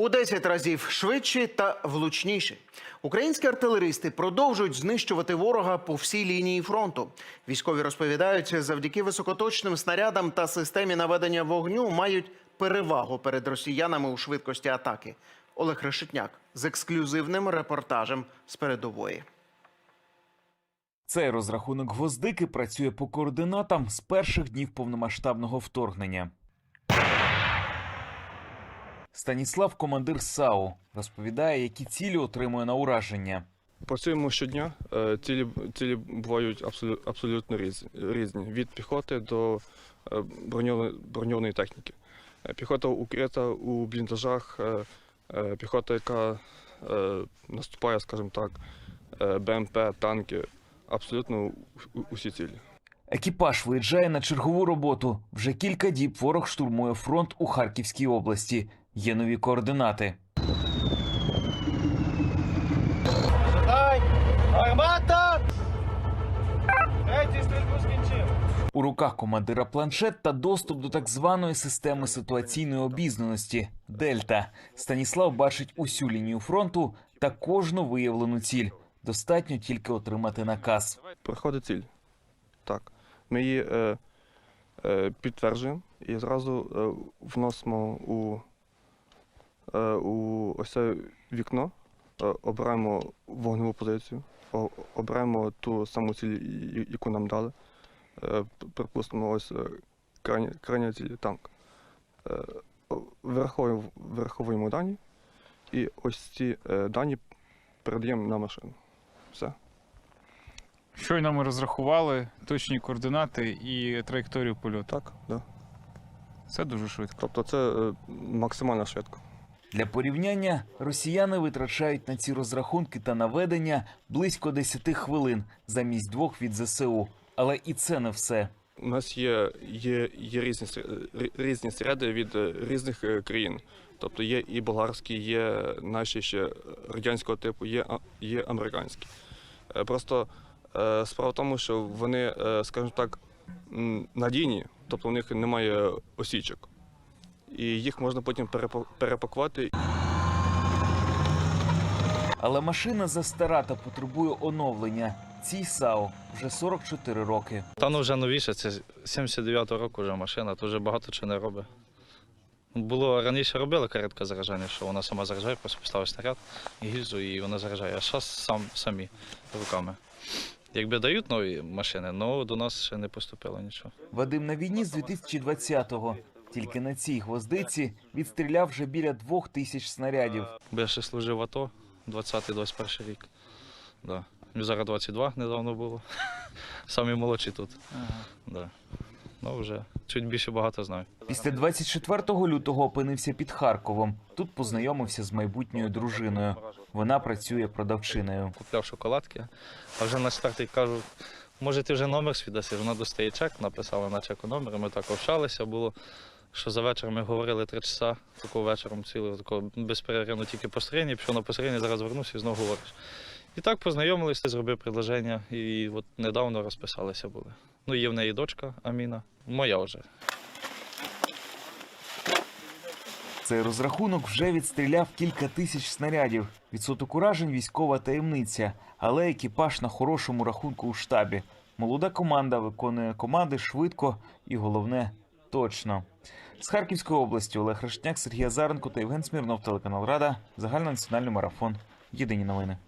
У 10 разів швидші та влучніші. Українські артилеристи продовжують знищувати ворога по всій лінії фронту. Військові розповідають, завдяки високоточним снарядам та системі наведення вогню мають перевагу перед росіянами у швидкості атаки. Олег Решетняк з ексклюзивним репортажем з передової. Цей розрахунок гвоздики працює по координатам з перших днів повномасштабного вторгнення. Станіслав, командир САУ, розповідає, які цілі отримує на ураження. Працюємо щодня. Е, Цілі, цілі бувають абсолютно, абсолютно різні. Від піхоти до е, броньованої, техніки. Е, Піхота укрита у бліндажах, піхота, яка наступає, скажімо так, БМП, танки. Абсолютно усі цілі. Екіпаж виїжджає на чергову роботу. Вже кілька діб ворог штурмує фронт у Харківській області. Є нові координати. Армата! Третій стрільбу скінчив. У руках командира планшет та доступ до так званої системи ситуаційної обізнаності Дельта. Станіслав бачить усю лінію фронту та кожну виявлену ціль. Достатньо тільки отримати наказ. Приходить ціль. Так. Ми її е, е, підтверджуємо і зразу е, вносимо у, у ось це вікно, е, обираємо вогневу позицію, обираємо ту саму ціль, яку нам дали. Е, припустимо, ось е, крайня, крайня ціль танк. Е, о- вираховуємо, вираховуємо дані, і ось ці е, дані передаємо на машину. Все. Щойно ми розрахували точні координати і траєкторію польоту. Так, да. Це дуже швидко. Тобто це е, максимально швидко. Для порівняння росіяни витрачають на ці розрахунки та наведення близько 10 хвилин замість двох від ЗСУ. Але і це не все. У нас є, є, є різні, різні середи від е, різних е, країн. Тобто є і болгарські, є наші ще радянського типу, є, є американські. Е, Просто справа в тому, що вони, скажімо так, надійні, тобто у них немає осічок. І їх можна потім перепа- перепакувати Але машина застара та потребує оновлення. Цій САУ вже 44 роки. Та ну вже новіше, це 79-го року вже машина, то вже багато чого не робить. Було раніше робили каретка заражання, що вона сама заражає, просто поставиш снаряд, гільзу і вона заражає. А зараз сам, самі руками. Якби дають нові машини, але до нас ще не поступило нічого. Вадим на війні з 2020-го. Тільки на цій гвоздиці відстріляв вже біля двох тисяч снарядів. Бо я ще служив в АТО 20-21 рік. Да. Мені зараз 22 недавно було. Самі молодші тут. Да. Ну вже чуть більше багато знаю. Після 24 лютого опинився під Харковом. Тут познайомився з майбутньою дружиною. Вона працює продавчиною. купляв шоколадки, а вже на четвертий кажу, може ти вже номер свій даси? Вона достає чек, написала на чеку номер, ми так общалися. Було, що за вечір ми говорили три часа, такого вечором цілого, такого безперервно тільки построєння, пішов на построєння, зараз вернувся і знову говориш. І так познайомилися, зробив предложення, і от недавно розписалися були. Ну, є в неї дочка Аміна, моя вже. Цей розрахунок вже відстріляв кілька тисяч снарядів. Відсоток уражень військова таємниця, але екіпаж на хорошому рахунку у штабі. Молода команда виконує команди швидко і головне точно. З Харківської області Олег Решетняк, Сергій Азаренко та Євген Смірнов, телеканал Рада, загальнонаціональний марафон. Єдині новини.